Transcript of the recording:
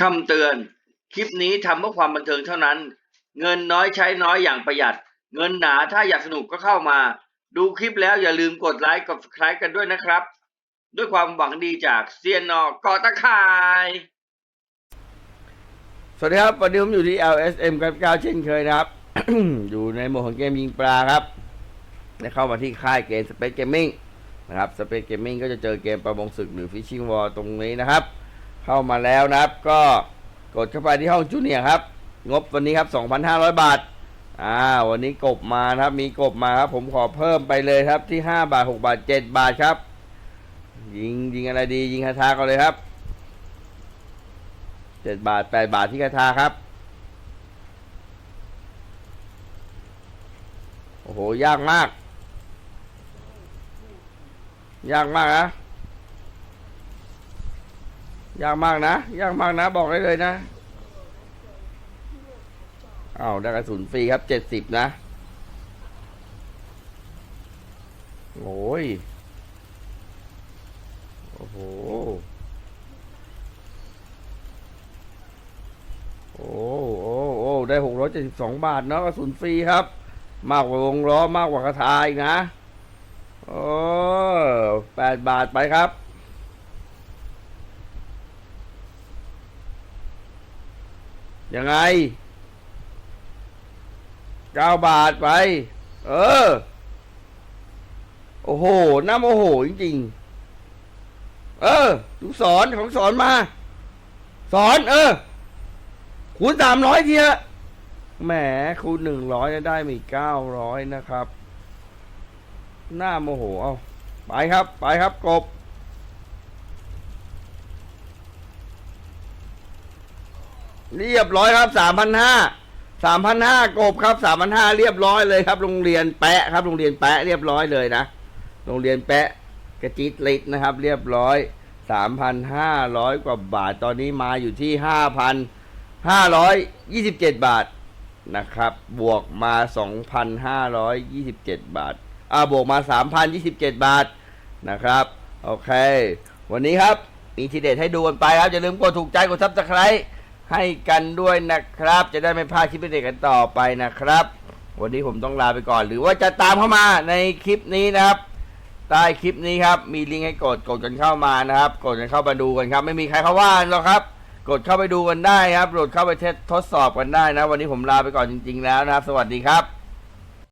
คำเตือน คลิปนี้ทำเพื่อความบันเทิงเท่านั้น เงินน้อยใช้น้อยอย่างประหยัด เงินหนาถ้าอยากสนุกก็เข้ามา ดูคลิปแล้วอย่าลืมกดไลค์กด subscribe กันด้วยนะครับ ด้วยความหวังดีจากเซียนนอกอตะข่าย สวัสดีครับ วันนี้ผมอยู่ที่ LSM กับก้าเช่นเคยนะครับ อยู่ในโหมดของเกมยิงปลาครับ ได้เข้ามาที่ค่ายเกม Space Gaming นะครับ Space Gaming ก็จะเจอเกมประมงศึกหรือ Fishing War ตรงนี้นะครับ เข้ามาแล้วนะครับ ก็กดเข้าไปที่ห้องจูเนียครับ งบวันนี้ครับ 2,500 บาทอ่าวันนี้กบมาครับ มีกบมาครับ ผมขอเพิ่มไปเลยครับที่ 5 บาท 6 บาท 7 บาทครับ ยิงยิงอะไรดี ยิงคาทาก่อนเลยครับเจ็ดบาทแปดบาทที่กระทาครับ โอ้โห ยากมาก ยากมากนะ ยากมากนะยากมากนะ บอกได้เลยนะเอาได้กระสุนฟรีครับเจ็ดสิบนะโอ้ยโอ้โหโอ้โอ้โอ้ได้หกร้อยเจ็ดสิบสองบาทเนาะกระสุนฟรีครับ มากกว่าวงล้อมากกว่ากระทาอีกนะโอ้แปดบาทไปครับ ยังไงเก้าบาทไป เออ โอ้โหน้ำโอ้โหจริงๆ เออดูสอนของสอนมา สอน เออ คูณสามร้อยทีละแหมคูณหนึ่งร้อยได้มีเก้าร้อยนะครับ หน้าโมโห เอา ไปครับ ไปครับกบ เรียบร้อยครับสามพันห้าสามพันห้ากบครับสามพันห้าเรียบร้อยเลยครับ โรงเรียนแปะครับ โรงเรียนแปะเรียบร้อยเลยนะ โรงเรียนแปะกระจิตลิตนะครับ เรียบร้อยสามพันห้าร้อยกว่าบาท ตอนนี้มาอยู่ที่ห้าพัน527บเจ็ดบาทนะครับ บวกมา2,527บาท อ่า บวกมา3,027บาทนะครับ โอเค วันนี้ครับ มีทีเด็ดให้ดูกันไปครับ อย่าลืมกดถูกใจ กดซับสไครต์ ให้กันด้วยนะครับ จะได้ไม่พลาดคลิปเด็กกันต่อไปนะครับ วันนี้ผมต้องลาไปก่อน หรือว่าจะตามเข้ามาในคลิปนี้นะครับใต้คลิปนี้ครับ มีลิงก์ให้กดกดกันเข้ามานะครับ กดกันเข้ามาดูกันครับ ไม่มีใครเขาว่าหรอกครับ กดเข้าไปดูกันได้ครับโหลดเข้าไปทดสอบกันได้นะ วันนี้ผมลาไปก่อนจริง ๆ แล้วนะครับ สวัสดีครับ